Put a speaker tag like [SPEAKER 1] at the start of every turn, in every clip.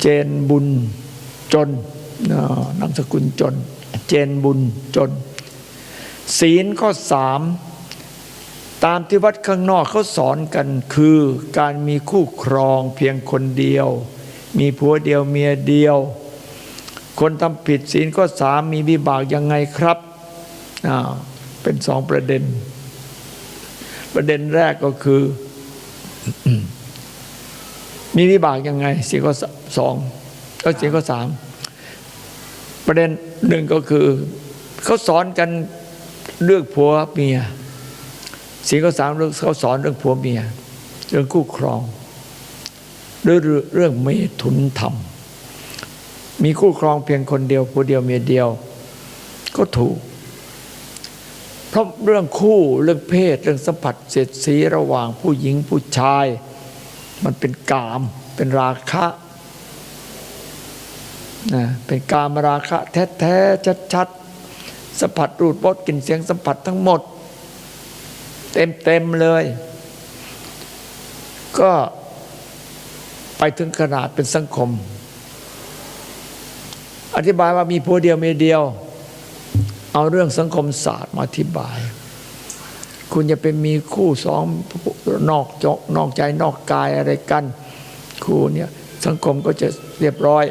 [SPEAKER 1] เจนบุญจนนามสกุลจน เจนบุญจน ศีลข้อสามตามที่วัดข้างนอกเขาสอนกันคือการมีคู่ครองเพียงคนเดียว มีผัวเดียวเมียเดียว คนทำผิดศีลข้อสามมีวิบากยังไงครับเป็นสองประเด็น ประเด็นแรกก็คือ มีวิบากยังไงศีลข้อสองก็ศีลข้อสามประเด็นหนึ่งก็คือเขาสอนกันเรื่องผัวเมียศีลข้อสามเรื่องเขาสอนเรื่องผัวเมีย เรื่องคู่ครองหรือเรื่องเมถุนธรรม มีคู่ครองเพียงคนเดียวผัวเดียวเมียเดียว ก็ถูก เพราะเรื่องคู่เรื่องเพศเรื่องสัมผัสเสียดสีระหว่างผู้หญิงผู้ชาย มันเป็นกาม เป็นราคะนะเป็นกามราคะ แท้ๆชัดๆสัมผัสรูดรสกลิ่นเสียงสัมผัสทั้งหมด เต็มๆเลย ก็ไปถึงขนาดเป็นสังคม อธิบายว่ามีผัวเดียวเมียเดียว เอาเรื่องสังคมศาสตร์มาอธิบาย คุณจะเป็นมีคู่สอง นอกจกนอกใจนอกกายอะไรกันครูเนี่ยสังคมก็จะเรียบร้อย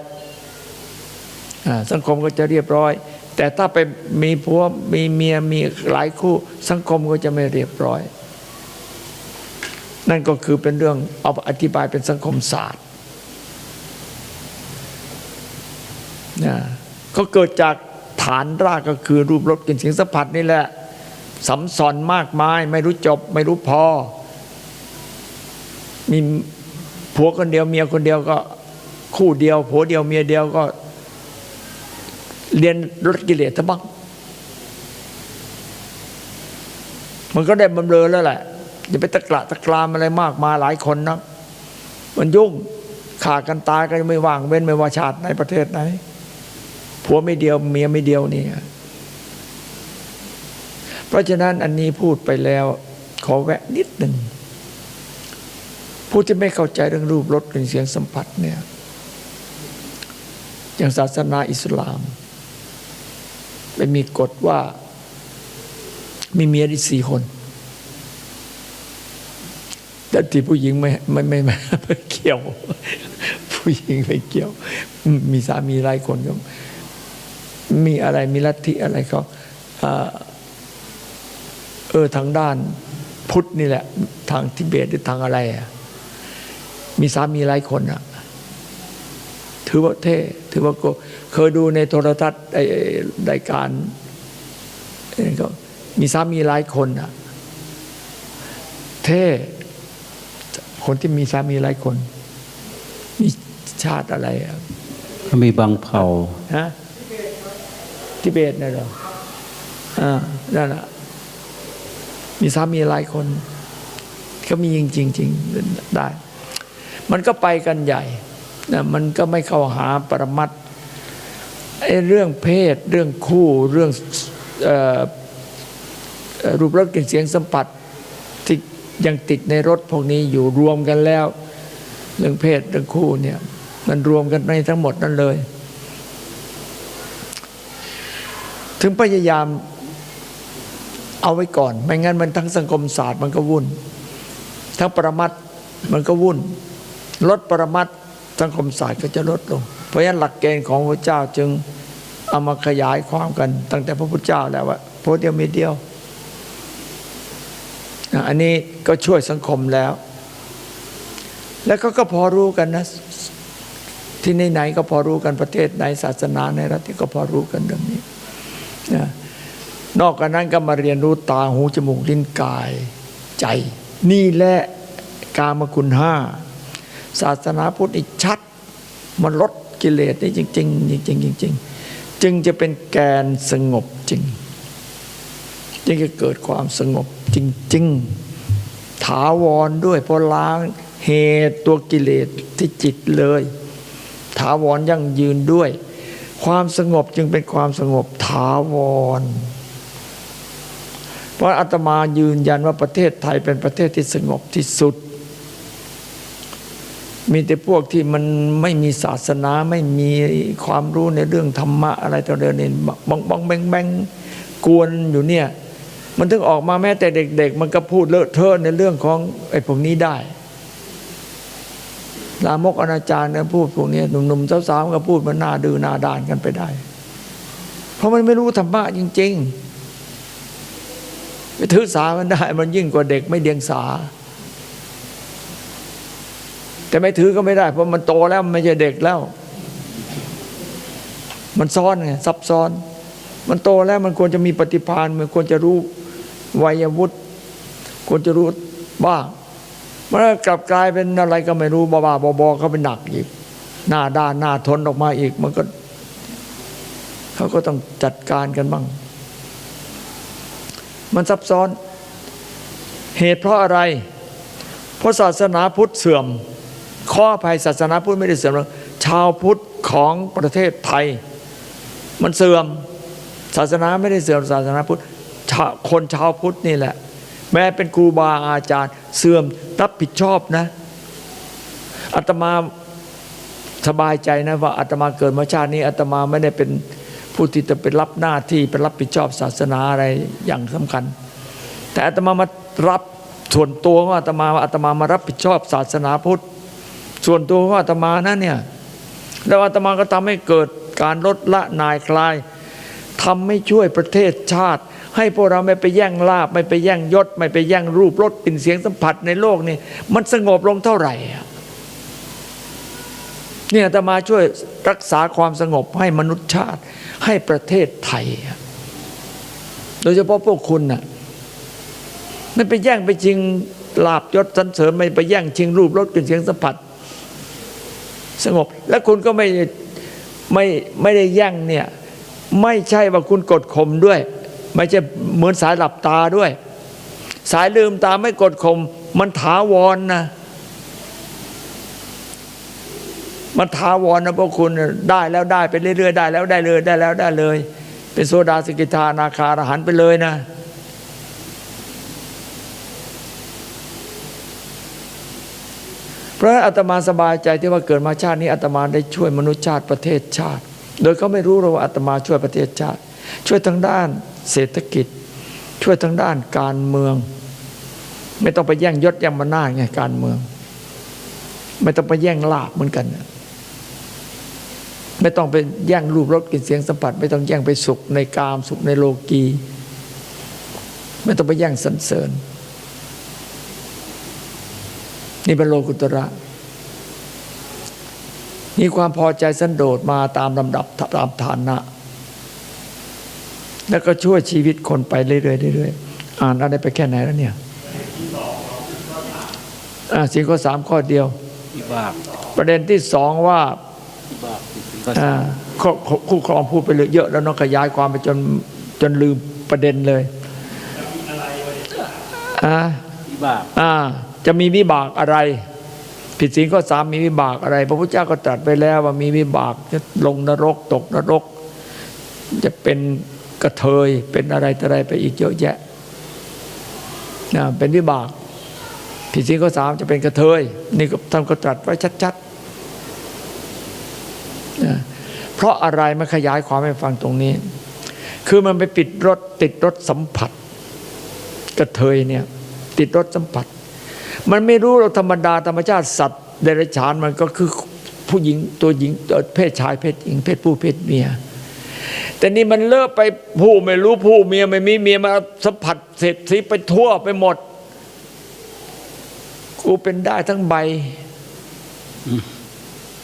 [SPEAKER 1] อสังคมก็จะเรียบร้อย แต่ถ้าไปมีผัวมีเมียมีหลายคู่ สังคมก็จะไม่เรียบร้อย นั่นก็คือเป็นเรื่องเอาอธิบายเป็นสังคมศาสตร์นะก็เกิดจากฐานรากก็คือรูปรสกลิ่นเสียงสัมผัสนี่แหละสัมสอนมากมาย ไม่รู้จบ ไม่รู้พอ มีผัวคนเดียวเมียคนเดียวก็คู่เดียวผัวเดียวเมียเดียวก็ เรียนลดกิเลสซะบ้าง มันก็ได้บำเรอแล้วแหละอย่าไปตะกละตะกรามอะไรมากมาหลายคนนะมันยุ่งขาดกันตายก็ยังไม่ว่างเว้นไม่ว่าชาติไหนประเทศไหนผัวไม่เดียวเมียไม่เดียวนี่เพราะฉะนั้นอันนี้พูดไปแล้ว ขอแวะนิดหนึ่ง ผู้ที่ไม่เข้าใจเรื่องรูปรสกลิ่นเสียงสัมผัสเนี่ยอย่างศาสนาอิสลามไปมีกฎว่า มีเมียได้สี่คน แต่ที่ผู้หญิงไม่ไม่ไม่ไม่ไม่เกี่ยว ผู้หญิงไม่เกี่ยว มีสามีหลายคนก็มีอะไรมีลัทธิอะไรเขาเออทางด้านพุทธนี่แหละ ทางทิเบตหรือทางอะไรอะ มีสามีหลายคนอะถือว่าเท่ถือว่าโกเคยดูในโทรทัศน์ไอ้รายการก็มีสามีหลายคนอะเท่คนที่มีสามีหลายคน มีชาติอะไรอะ
[SPEAKER 2] ก็มีบางเผ่า
[SPEAKER 1] ฮะทิเบตน่ะเหรออ่านั่นแหละมีสามีหลายคน ก็มีจริงจริงๆได้ มันก็ไปกันใหญ่นะมันก็ไม่เข้าหาปรมัตถ์ไอ้เรื่องเพศเรื่องคู่เรื่องออรูปรสกลิ่นเสียงสัมผัสที่ยังติดในรถพวกนี้อยู่รวมกันแล้ว เรื่องเพศเรื่องคู่เนี่ยมันรวมกันในทั้งหมดนั่นเลย ถึงพยายามเอาไว้ก่อน ไม่งั้นมันทั้งสังคมศาสตร์มันก็วุ่น ทั้งปรมัตถ์มันก็วุ่น ลดปรมัตสังคมศาสตร์ก็จะลดลง เพราะฉะนั้นหลักเกณฑ์ของพระเจ้าจึงเอามาขยายความกัน ตั้งแต่พระพุทธเจ้าแล้วว่าโพเดียวมีเดียว อันนี้ก็ช่วยสังคมแล้ว แล้วก็ก็พอรู้กันนะที่ไหนๆก็พอรู้กันประเทศไหนศาสนาในรัฐที่ก็พอรู้กันเรื่องนี้นะนอกจากนั้นก็มาเรียนรู้ตาหูจมูกลิ้นกายใจ นี่แหละกามคุณห้า ศาสนาพุทธนี่ชัด มันลดกิเลสได้จริงๆจริงๆจริงๆจึงจะเป็นแกนสงบจริง จึงจะเกิดความสงบจริง ๆ ถาวรด้วยเพราะล้างเหตุตัวกิเลสที่จิตเลย ถาวรยั่งยืนด้วย ความสงบจึงเป็นความสงบถาวร เพราะอาตมายืนยันว่าประเทศไทยเป็นประเทศที่สงบที่สุด มีแต่พวกที่มันไม่มีศาสนาไม่มีความรู้ในเรื่องธรรมะอะไรต่อเดินนี่บองบองแบงแบงกวนอยู่เนี่ย มันถึงออกมาแม้แต่เด็ก ๆ มันก็พูดเลอะเทอะในเรื่องของไอ้พวกนี้ได้ลามกอนาจารเนี่ยพูดพวกนี้หนุ่มๆสาวๆก็พูดมันหน้าดื้อหน้าด้านกันไปได้ เพราะมันไม่รู้ธรรมะจริงๆไปถือสามันได้ มันยิ่งกว่าเด็กไม่เดียงสา แต่ไม่ถือก็ไม่ได้ เพราะมันโตแล้วมันไม่ใช่เด็กแล้ว มันซ้อนไงซับซ้อน มันโตแล้วมันควรจะมีปฏิภาณมันควรจะรู้วัยวุฒิควรจะรู้บ้างมันกลับกลายเป็นอะไรก็ไม่รู้บ้าๆบอๆเขาเป็นหนักอีก หน้าด้านหน้าทนออกมาอีก มันก็เขาก็ต้องจัดการกันบ้าง มันซับซ้อน เหตุเพราะอะไร เพราะศาสนาพุทธเสื่อม ข้อภัยศาสนาพุทธไม่ได้เสื่อมหรอกชาวพุทธของประเทศไทย มันเสื่อมศาสนาไม่ได้เสื่อมศาสนาพุทธคนชาวพุทธนี่แหละ แม้เป็นครูบาอาจารย์ เสื่อมรับผิดชอบนะอาตมาสบายใจนะว่าอาตมาเกิดมาชาตินี้อาตมาไม่ได้เป็นผู้ที่จะเป็นรับหน้าที่เป็นรับผิดชอบศาสนาอะไรอย่างสำคัญ แต่อาตมามารับส่วนตัวของอาตมาอาตมามารับผิดชอบศาสนาพุทธ ส่วนตัวของอาตมานะเนี่ยแล้วอาตมาก็ทำให้เกิดการลดละนายคลายทำให้ช่วยประเทศชาติ ให้พวกเราไม่ไปแย่งลาบ ไม่ไปแย่งยศ ไม่ไปแย่งรูปรสกลิ่นเสียงสัมผัสในโลกนี่มันสงบลงเท่าไหร่เนี่ยอาตมาช่วยรักษาความสงบให้มนุษยชาติให้ประเทศไทย โดยเฉพาะพวกคุณน่ะไม่ไปแย่งไปชิงลาบยศสรรเสริญไม่ไปแย่งชิงรูปรสกลิ่นเสียงสัมผัส สงบ และคุณก็ไม่ไม่ไม่ได้แย่งเนี่ยไม่ใช่ว่าคุณกดข่มด้วย ไม่ใช่เหมือนสายหลับตาด้วย สายลืมตาไม่กดข่มมันถาวรนนะมันถาวรนะพวกคุณได้แล้วได้ไปเรื่อยๆได้แล้วได้เลยได้แล้วได้เลย เป็นโซดาสกิทานาคาอรหันไปเลยนะ เพราะนั้นอาตมาสบายใจที่ว่าเกิดมาชาตินี้อาตมาได้ช่วยมนุษยชาติประเทศชาติ โดยเขาไม่รู้หรอกว่าอาตมาช่วยประเทศชาติ ช่วยทางด้านเศรษฐกิจ ช่วยทางด้านการเมือง ไม่ต้องไปแย่งยศแย่งมานาจไงการเมือง ไม่ต้องไปแย่งลาบเหมือนกันนะไม่ต้องไปแย่งรูปรสกลิ่นเสียงสัมผัส ไม่ต้องแย่งไปสุขในกามสุขในโลกี ไม่ต้องไปแย่งสรรเสริญ นี่เป็นโลกุตระ มีความพอใจสันโดษมาตามลำดับตามฐานะ แล้วก็ช่วยชีวิตคนไปเรื่อยๆเรื่อยๆอ่านอะไรไปแค่ไหนแล้วเนี่ยอ่าสิ่งข้อสามข้อเดียว
[SPEAKER 2] วิบาก
[SPEAKER 1] ประเด็นที่สองว่า
[SPEAKER 2] วิบากสิ่งก็
[SPEAKER 1] อ่าคู่คู่ครองพูดไปเลยเยอะแล้วเน้องขยายความไปจนจนลืมประเด็นเลยอ่า
[SPEAKER 2] วิบาก
[SPEAKER 1] อ่า จะมีวิบากอะไร ผิดศีลข้อสามมีวิบากอะไร พระพุทธเจ้าก็ตรัสไปแล้วว่ามีวิบากจะลงนรกตกนรก จะเป็นกระเทยเป็นอะไรต่ออะไรไปอีกเยอะแยะนะเป็นวิบาก ผิดศีลข้อสามจะเป็นกระเทยนี่ก็ท่านก็ตรัสไว้ชัดๆนะเพราะอะไรมาขยายความให้ฟังตรงนี้ คือมันไปปิดรถติดรถสัมผัส กระเทยเนี่ยติดรสสัมผัส มันไม่รู้เราธรรมดาธรรมชาติสัตว์เดรัจฉานมันก็คือผู้หญิงตัวหญิงเพศชายเพศหญิงเพศผู้เพศเมีย แต่นี่มันเลิกไปผู้ไม่รู้ผู้เมียไม่มีเมียมาสัมผัสเสร็จสีไปทั่วไปหมด กูเป็นได้ทั้งใบ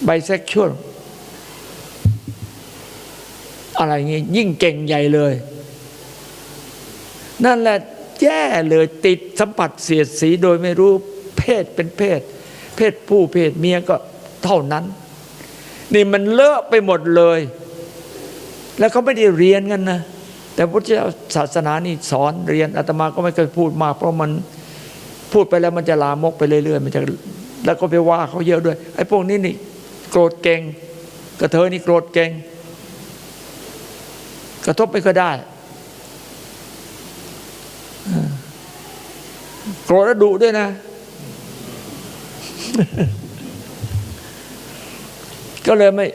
[SPEAKER 1] ใบเซ็กชวลอะไรเงี้ยยิ่งเก่งใหญ่เลย นั่นแหละ แย่เลยติดสัมผัสเสียดสีโดยไม่รู้เพศเป็นเพศ เพศผู้เพศเมียก็เท่านั้น นี่มันเลอะไปหมดเลย แล้วเขาไม่ได้เรียนกันนะ แต่พุทธศาสนานี่สอนเรียนอาตมาก็ไม่เคยพูดมาก เพราะมันพูดไปแล้วมันจะลามกไปเรื่อยๆมันจะแล้วก็ไปว่าเขาเยอะด้วยไอ้พวกนี้นี่โกรธเก่งกระเทยนี่โกรธเก่ง กระทบไม่ค่อยได้ โกรธแล้วดุด้วยนะ ก็เลยไม่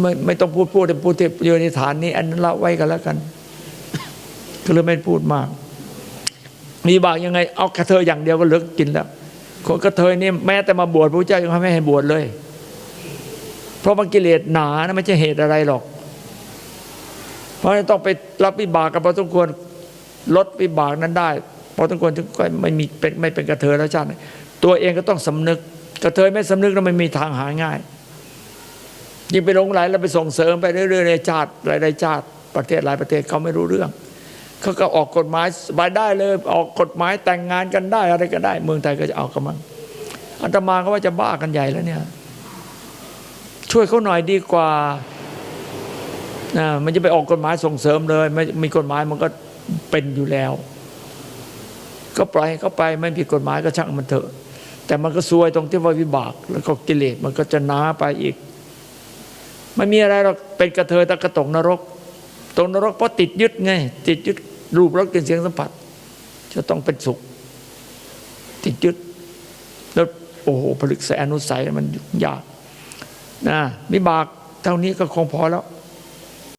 [SPEAKER 1] ไม่ไม่ต้องพูดพูดแต่พูดที่อยู่ในฐานนี้ อันนั้นละไว้กันแล้วกัน ก็เลยไม่พูดมาก มีบางยังไง เอากระเทยอย่างเดียวก็เลิกกินแล้วคนกระเทยนี่แม้แต่มาบวชพระเจ้ายังไม่ให้บวชเลย เพราะมันกิเลสหนานะไม่ใช่เหตุอะไรหรอก เพราะฉะนั้นต้องไปรับวิบากกับพอสมควรลดวิบากนั้นได้ พอสมควรถึงก็ไม่มีเป็นไม่เป็นกระเทยแล้วชาติตัวเองก็ต้องสำนึก กระเทยไม่สำนึกแล้วไม่มีทางหาง่าย ยิ่งไปหลงไหลแล้วไปส่งเสริมไปเรื่อยๆในชาติหลายๆชาติประเทศหลายประเทศเขาไม่รู้เรื่องเขาก็ออกกฎหมายสบายได้เลย ออกกฎหมายแต่งงานกันได้อะไรก็ได้ เมืองไทยก็จะเอากันมั้งอาตมาก็ว่าจะบ้ากันใหญ่แล้วเนี่ย ช่วยเขาหน่อยดีกว่านะมันจะไปออกกฎหมายส่งเสริมเลยไม่มีกฎหมายมันก็เป็นอยู่แล้ว ก็ปล่อยให้เขาไปไม่ผิดกฎหมายก็ช่างมันเถอะ แต่มันก็ซวยตรงที่ว่าวิบาก แล้วก็กิเลสมันก็จะหนาไปอีก ไม่มีอะไรหรอกเป็นกระเทยตะกระตกนรกตกนรกเพราะติดยึดไง ติดยึดรูปรสกลิ่นเสียงสัมผัส จะต้องเป็นสุข ติดยึดแล้วโอ้โหผลึกใสอนุสัยมันยากนะวิบากเท่านี้ก็คงพอแล้ว